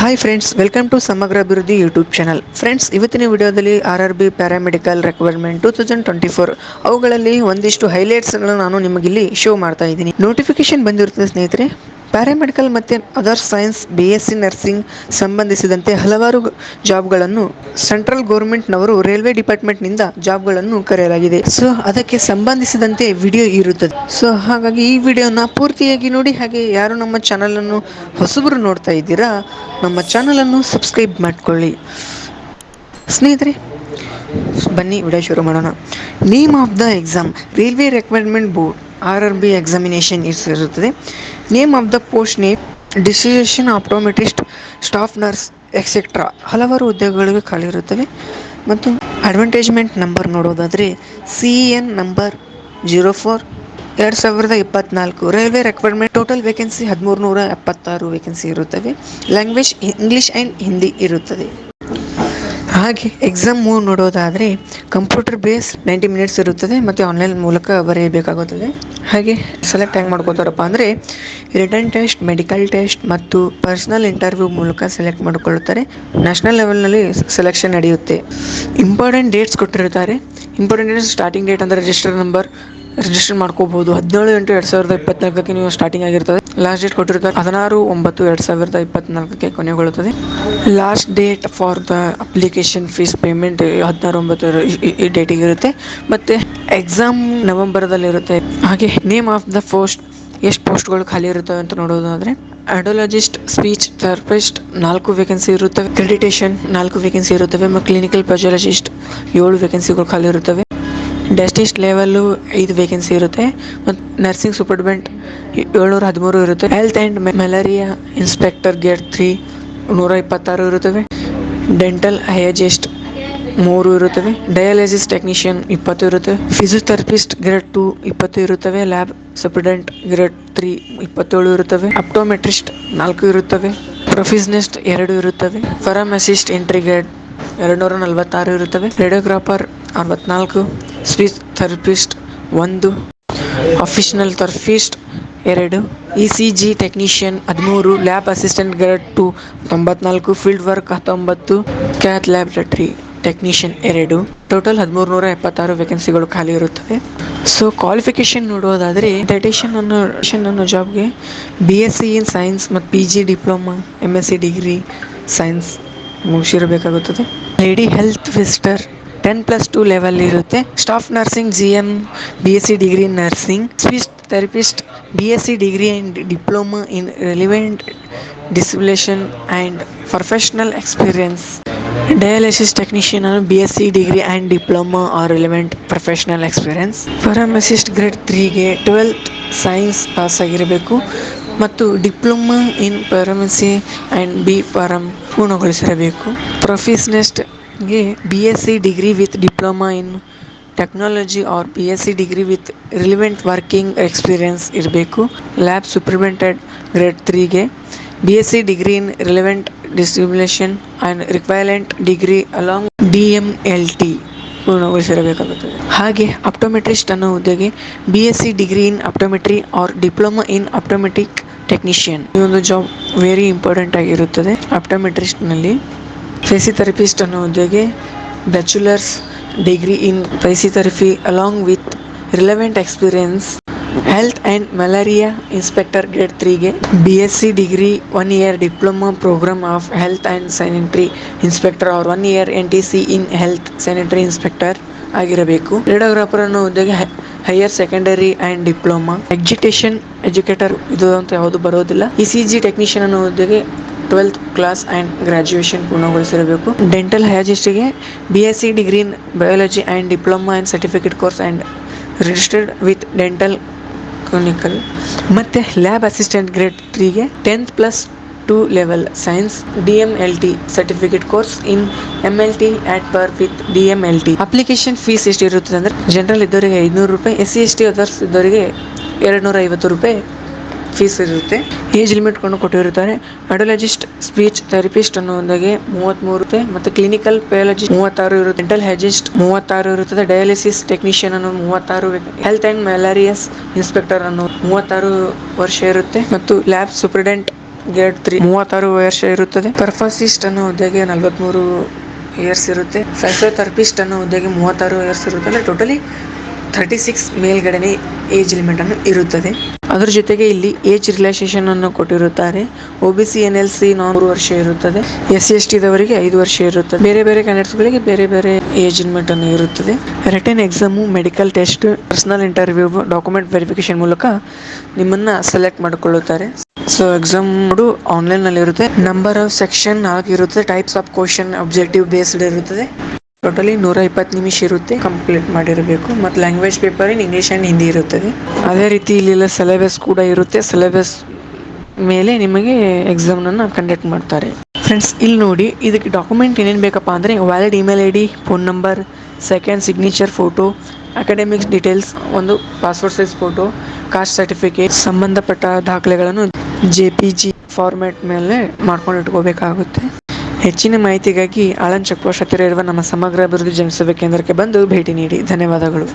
Hi friends welcome to ಸಮಗ್ರ ಅಭಿವೃದ್ಧಿ YouTube channel friends ಇವತ್ತಿನ ವಿಡಿಯೋದಲ್ಲಿ R R B paramedical requirement two thousand twenty four ಅವುಗಳಲ್ಲಿ ಒಂದಿಷ್ಟು ಹೈಲೈಟ್ಸ್ಗಳನ್ನು ನಾನು ನಿಮಗಿಲ್ಲಿ ಶೋ ಮಾಡ್ತಾ ಇದ್ದೀನಿ. ನೋಟಿಫಿಕೇಶನ್ ಬಂದಿರುತ್ತದೆ ಸ್ನೇಹಿತರೆ? ಪ್ಯಾರಾಮೆಡಿಕಲ್ ಮತ್ತು other science B S C nursing ಸಂಬಂಧಿಸಿದಂತೆ ಹಲವಾರು ಜಾಬ್ಗಳನ್ನು ಸೆಂಟ್ರಲ್ ಗೌರ್ಮೆಂಟ್ನವರು ರೈಲ್ವೆ ಡಿಪಾರ್ಟ್ಮೆಂಟ್ನಿಂದ ಜಾಬ್ಗಳನ್ನು ಕರೆಯಲಾಗಿದೆ. ಸೊ ಅದಕ್ಕೆ ಸಂಬಂಧಿಸಿದಂತೆ ವಿಡಿಯೋ ಇರುತ್ತದೆ. ಸೊ ಹಾಗಾಗಿ ಈ ವಿಡಿಯೋನ ಪೂರ್ತಿಯಾಗಿ ನೋಡಿ, ಹಾಗೆ ಯಾರು ನಮ್ಮ ಚಾನಲನ್ನು ಹೊಸಬರು ನೋಡ್ತಾ ಇದ್ದೀರಾ, ನಮ್ಮ ಚಾನಲನ್ನು ಸಬ್ಸ್ಕ್ರೈಬ್ ಮಾಡಿಕೊಳ್ಳಿ. ಸ್ನೇಹಿತರೆ, ಬನ್ನಿ, ವಿಡಿಯೋ ಶುರು ಮಾಡೋಣ. Name of the exam railway requirement board R R B examination ಇರುತ್ತದೆ name of the post name decision optometrist staff nurse etcetera ಹಲವಾರು ಉದ್ಯೋಗಗಳಿಗೆ ಖಾಲಿ ಇರುತ್ತವೆ. ಮತ್ತು ಅಡ್ವಾಂಟೇಜ್ಮೆಂಟ್ ನಂಬರ್ ನೋಡೋದಾದರೆ C N number zero four ಎರಡು ಸಾವಿರದ ಇಪ್ಪತ್ನಾಲ್ಕು. ರೈಲ್ವೆ ರೆಕ್ವೈರ್ಮೆಂಟ್ ಟೋಟಲ್ ವೇಕೆನ್ಸಿ ಹದಿಮೂರು ನೂರ ಎಪ್ಪತ್ತಾರು ವೇಕೆನ್ಸಿ ಇರುತ್ತವೆ. ಲ್ಯಾಂಗ್ವೇಜ್ ಇಂಗ್ಲೀಷ್ ಆ್ಯಂಡ್ ಹಿಂದಿ ಇರುತ್ತದೆ. ಹಾಗೆ ಎಕ್ಸಾಮ್ ಮೂವ್ ನೋಡೋದಾದರೆ ಕಂಪ್ಯೂಟರ್ ಬೇಸ್ ನೈಂಟಿ ಮಿನಿಟ್ಸ್ ಇರುತ್ತದೆ ಮತ್ತು ಆನ್ಲೈನ್ ಮೂಲಕ ಬರೆಯಬೇಕಾಗುತ್ತದೆ. ಹಾಗೆ ಸೆಲೆಕ್ಟ್ ಹೆಂಗೆ ಮಾಡ್ಕೋತಾರಪ್ಪ ಅಂದರೆ ರಿಟರ್ನ್ ಟೆಸ್ಟ್ ಮೆಡಿಕಲ್ ಟೆಸ್ಟ್ ಮತ್ತು ಪರ್ಸ್ನಲ್ ಇಂಟರ್ವ್ಯೂ ಮೂಲಕ ಸೆಲೆಕ್ಟ್ ಮಾಡಿಕೊಳ್ಳುತ್ತಾರೆ. ನ್ಯಾಷನಲ್ ಲೆವೆಲ್ನಲ್ಲಿ ಸೆಲೆಕ್ಷನ್ ನಡೆಯುತ್ತೆ. ಇಂಪಾರ್ಟೆಂಟ್ ಡೇಟ್ಸ್ ಕೊಟ್ಟಿರ್ತಾರೆ. ಇಂಪಾರ್ಟೆಂಟ್ ಡೇಟ್ಸ್ ಸ್ಟಾರ್ಟಿಂಗ್ ಡೇಟ್ ಅಂದರೆ ರಿಜಿಸ್ಟರ್ ನಂಬರ್ ರಿಜಿಸ್ಟರ್ ಮಾಡ್ಕೋಬಹುದು. ಹದಿನೇಳು ಎಂಟು ಎರಡು ಸಾವಿರದ ಇಪ್ಪತ್ನಾಲ್ಕಕ್ಕೆ ನೀವು ಸ್ಟಾರ್ಟಿಂಗ್ ಆಗಿರ್ತದೆ. ಲಾಸ್ಟ್ ಡೇಟ್ ಕೊಟ್ಟಿರ್ತಾರೆ. ಹದಿನಾರು, ಒಂಬತ್ತು, ಎರಡು ಸಾವಿರದ ಇಪ್ಪತ್ನಾಲ್ಕಕ್ಕೆ ಕೊನೆಗೊಳ್ಳುತ್ತದೆ. Last date for the application fees payment ಹದಿನಾರು, ಒಂಬತ್ತು ಈ- ಡೇಟಿಗೆ ಇರುತ್ತೆ. ಮತ್ತೆ ಎಕ್ಸಾಮ್ ನವೆಂಬರ್ದಲ್ಲಿರುತ್ತೆ. ಹಾಗೆ ನೇಮ್ ಆಫ್ ದ ಪೋಸ್ಟ್ ಎಷ್ಟು ಪೋಸ್ಟ್ಗಳು ಖಾಲಿ ಇರುತ್ತವೆ ಅಂತ ನೋಡೋದಾದ್ರೆ ಅಡೋಲಜಿಸ್ಟ್ ಸ್ಪೀಚ್ ಥೆರಪಿಸ್ಟ್ ನಾಲ್ಕು ವೇಕೆನ್ಸಿ ಇರುತ್ತವೆ. ಕ್ರೆಡಿಟೇಷನ್ ನಾಲ್ಕು ವೇಕೆನ್ಸಿ ಇರುತ್ತವೆ. ಮತ್ತು ಕ್ಲಿನಿಕಲ್ ಪೆಜಾಲಜಿಸ್ಟ್ ಏಳು ವೇಕೆನ್ಸಿಗಳು ಖಾಲಿ ಇರುತ್ತವೆ. ಡೆಸ್ಟಿಸ್ಟ್ ಲೆವೆಲ್ಲು ಐದು ವೇಕೆನ್ಸಿ ಇರುತ್ತೆ. ಮತ್ತು ನರ್ಸಿಂಗ್ ಸೂಪರ್ಡೆಂಟ್ ಏಳ್ನೂರ ಹದಿಮೂರು ಇರುತ್ತೆ. Health and malaria inspector grade three ನೂರ ಇಪ್ಪತ್ತಾರು ಇರುತ್ತವೆ. ಡೆಂಟಲ್ ಹೈಜಿಸ್ಟ್ ಮೂರು ಇರುತ್ತವೆ. ಡಯಾಲಿಸಿಸ್ ಟೆಕ್ನಿಷಿಯನ್ ಇಪ್ಪತ್ತು ಇರುತ್ತೆ. ಫಿಸಿಯೋಥೆರಪಿಸ್ಟ್ ಗ್ರೇಡ್ ಟು ಇಪ್ಪತ್ತು ಇರುತ್ತವೆ. ಲ್ಯಾಬ್ ಸಪ್ರಿಡೆಂಟ್ ಗ್ರೇಡ್ ತ್ರೀ ಇಪ್ಪತ್ತೇಳು ಇರುತ್ತವೆ. ಅಪ್ಟೋಮೆಟ್ರಿಸ್ಟ್ ನಾಲ್ಕು ಇರುತ್ತವೆ. ಪ್ರೊಫಿಸ್ನಿಸ್ಟ್ ಎರಡು ಇರುತ್ತವೆ. ಫಾರ್ಮಸಿಸ್ಟ್ ಎಂಟ್ರಿ ಗ್ರೇಡ್ ಎರಡು ನೂರ ನಲವತ್ತಾರು ಇರುತ್ತವೆ. ರೇಡಿಯೋಗ್ರಾಫರ್ ಅರವತ್ನಾಲ್ಕು ಸ್ಪೀಚ್ ಥೆರಪಿಸ್ಟ್ ಒಂದು, ಅಫಿಷನಲ್ ಥೆರಪಿಸ್ಟ್ ಎರಡು, ಇ ಸಿ ಜಿ ಟೆಕ್ನಿಷಿಯನ್ ಹದಿಮೂರು, ಲ್ಯಾಬ್ ಅಸಿಸ್ಟೆಂಟ್ ಗ್ರೇಡ್ ಟು ತೊಂಬತ್ನಾಲ್ಕು, ಫೀಲ್ಡ್ ವರ್ಕ್ ಹತ್ತೊಂಬತ್ತು ಕ್ಯಾತ್ ಲ್ಯಾಬ್ರೇಟರಿ ಟೆಕ್ನಿಷಿಯನ್ ಎರಡು, ಟೋಟಲ್ ಹದಿಮೂರು ನೂರ ಎಪ್ಪತ್ತಾರು ವೇಕೆನ್ಸಿಗಳು ಖಾಲಿ ಇರುತ್ತವೆ. ಸೊ ಕ್ವಾಲಿಫಿಕೇಶನ್ ನೋಡೋದಾದರೆ ಡೈಟೇಷನ್ ಅನ್ನೋ ಅನ್ನೋ ಜಾಬ್ಗೆ B S C in science ಮತ್ತು P G diploma M S C degree science ಮುಗಿಸಿರಬೇಕಾಗುತ್ತದೆ. Lady health visitor ten plus two level ಇರುತ್ತೆ. Staff nursing G M B S C degree nursing speech therapist B S C degree and diploma in relevant discipline and professional experience. Dialysis technician ಅನ್ನು B S C degree and diploma or relevant professional experience. Pharmacist grade ತ್ರೀಗೆ twelfth science pass ಆಗಿರಬೇಕು ಮತ್ತು diploma in pharmacy and B pharm ಪೂರ್ಣಗೊಳಿಸಿರಬೇಕು. ಪ್ರೊಫಿಸ್ನೆಸ್ಟ್ಗೆ B S C degree with diploma in technology or B S C degree with relevant working experience ಇರಬೇಕು. Lab superintendent grade ತ್ರೀಗೆ B S C degree in relevant distribution and requirement degree along D M L T ಪೂರ್ಣಗೊಳಿಸಿರಬೇಕಾಗುತ್ತದೆ. ಹಾಗೆ optometrist ಅನ್ನೋ ಹುದ್ದೆಗೆ B S C degree in optometry or diploma in optometric technician ಈ ಒಂದು job very important ಆಗಿರುತ್ತದೆ. ಅಪ್ಟೋಮೆಟ್ರಿಸ್ಟ್ನಲ್ಲಿ physiotherapist ಅನ್ನೋ ಹುದ್ದೆಗೆ bachelors degree in physiotherapy along with relevant experience health and malaria inspector grade ತ್ರೀಗೆ B S C degree one year diploma program of health and sanitary inspector or one year N T C in health sanitary inspector ಆಗಿರಬೇಕು. Radiographer ಅನ್ನೋ ಹುದ್ದೆಗೆ higher secondary and diploma education educator ಇದು ಅಂತ ಯಾವುದು ಬರೋದಿಲ್ಲ. E C G technician ಅನ್ನೋ ಹುದ್ದೆಗೆ twelfth class and graduation ಪೂರ್ಣಗೊಳಿಸಿರಬೇಕು dental ಹಯಾಜಿಸ್ಟಿಗೆ B S C degree in biology and diploma and certificate course and registered with dental clinical ಮತ್ತು lab assistant grade ತ್ರೀಗೆ tenth plus two level science D M L T certificate course in M L T at par with D M L T application fees ಎಷ್ಟಿರುತ್ತದೆ ಅಂದರೆ general ಇದ್ದವರಿಗೆ ಐದುನೂರು ರೂಪಾಯಿ S C S T others ಇದ್ದವರಿಗೆ ಎರಡು ನೂರ ಐವತ್ತು ರೂಪಾಯಿ. Fees ಇರುತ್ತೆ. ಏಜ್ ಲಿಮಿಟ್ ಕೊಂಡು ಕೊಟ್ಟಿರುತ್ತಾರೆ. ಅಡೋಲಜಿಸ್ಟ್ ಸ್ಪೀಚ್ ಥೆರಪಿಸ್ಟ್ ಅನ್ನೋ ಮೂವತ್ಮೂರು ಇರುತ್ತೆ. ಮತ್ತು ಕ್ಲಿನಿಕಲ್ ಪಯಾಲಜಿಸ್ಟ್ ಮೂವತ್ತಾರು ಇರುತ್ತೆ. ಡೆಂಟಲ್ ಹೈಜಿಸ್ಟ್ ಮೂವತ್ತಾರು ಇರುತ್ತದೆ. ಡಯಾಲಿಸಿಸ್ ಟೆಕ್ನಿಷಿಯನ್ ಅನ್ನೋ ಮೂವತ್ತಾರು ಹೆಲ್ತ್ ಆ್ಯಂಡ್ ಮ್ಯಾಲೇರಿಯಸ್ ಇನ್ಸ್ಪೆಕ್ಟರ್ ಅನ್ನೋ ಮೂವತ್ತಾರು ವರ್ಷ ಇರುತ್ತೆ. ಮತ್ತು ಲ್ಯಾಬ್ ಸೂಪ್ರಿಡೆಂಟ್ ಗೇಟ್ ತ್ರೀ ಮೂವತ್ತಾರು ವರ್ಷ ಇರುತ್ತದೆ. ಪರ್ಫಾಸಿಸ್ಟ್ ಅನ್ನೋ ಹುದ್ದೆಗೆ ನಲವತ್ಮೂರು ಇಯರ್ಸ್ ಇರುತ್ತೆ. ಫೈಸಿಯೋಥೆರಪಿಸ್ಟ್ ಅನ್ನೋ ಹುದ್ದೆಗೆ ಮೂವತ್ತಾರು ಇಯರ್ಸ್ ಇರುತ್ತೆ ಟೋಟಲಿ ಥರ್ಟಿ ಸಿಕ್ಸ್ ಮೇಲ್ಗಡೆನೆ ಏಜ್ ಲಿಮಿಟ್ ಅನ್ನು ಇರುತ್ತದೆ. ಅದರ ಜೊತೆಗೆ ಇಲ್ಲಿ ಏಜ್ ರಿಲ್ಯಾಕ್ಸೇಷನ್ ಅನ್ನು ಕೊಟ್ಟಿರುತ್ತಾರೆ. O B C N L C ನಾನೂರು ವರ್ಷ ಇರುತ್ತದೆ. ಎಸ್ ಸಿ ಎಸ್ ಟಿದವರಿಗೆ ಐದು ವರ್ಷ ಇರುತ್ತದೆ. ಬೇರೆ ಬೇರೆ ಕ್ಯಾಂಡಿಡೇಟ್ಸ್ಗಳಿಗೆ ಬೇರೆ ಬೇರೆ ಏಜ್ ಲಿಮಿಟ್ ಅನ್ನು ಇರುತ್ತದೆ. Return exam medical test personal interview document verification ಮೂಲಕ ನಿಮ್ಮನ್ನ ಸೆಲೆಕ್ಟ್ ಮಾಡಿಕೊಳ್ಳುತ್ತಾರೆ. ಸೊ ಎಕ್ಸಾಮ್ ಆನ್ಲೈನ್ನಲ್ಲಿ ಇರುತ್ತೆ ನಂಬರ್ ಆಫ್ ಸೆಕ್ಷನ್ ಆಗಿರುತ್ತೆ types of question objective based ಇರುತ್ತದೆ. ಟೋಟಲಿ ನೂರ ಇಪ್ಪತ್ತು ನಿಮಿಷ ಇರುತ್ತೆ ಕಂಪ್ಲೀಟ್ ಮಾಡಿರಬೇಕು. ಮತ್ತು language paper in English and Hindi ಇರುತ್ತದೆ ಅದೇ ರೀತಿ ಇಲ್ಲೆಲ್ಲ ಸಿಲೆಬಸ್ ಕೂಡ ಇರುತ್ತೆ. ಸಿಲೆಬಸ್ ಮೇಲೆ ನಿಮಗೆ ಎಕ್ಸಾಮ್ನನ್ನು ಕಂಡಕ್ಟ್ ಮಾಡ್ತಾರೆ. ಫ್ರೆಂಡ್ಸ್ ಇಲ್ಲಿ ನೋಡಿ, ಇದಕ್ಕೆ ಡಾಕ್ಯುಮೆಂಟ್ ಏನೇನು ಬೇಕಪ್ಪ ಅಂದರೆ valid email I D phone number second signature photo academics details ಒಂದು passport size photo caste certificate ಸಂಬಂಧಪಟ್ಟ ದಾಖಲೆಗಳನ್ನು ಜೆ ಪಿ ಜಿ ಫಾರ್ಮ್ಯಾಟ್ ಮೇಲೆ ಮಾಡ್ಕೊಂಡು ಇಟ್ಕೋಬೇಕಾಗುತ್ತೆ. ಹೆಚ್ಚಿನ ಮಾಹಿತಿಗಾಗಿ ಆಳನ್ ಚೆಕ್ ಪೋಸ್ಟ್ ಹತ್ತಿರ ಇರುವ ನಮ್ಮ ಸಮಗ್ರ ಅಭಿವೃದ್ಧಿ ಕೇಂದ್ರಕ್ಕೆ ಬಂದು ಭೇಟಿ ನೀಡಿ. ಧನ್ಯವಾದಗಳು.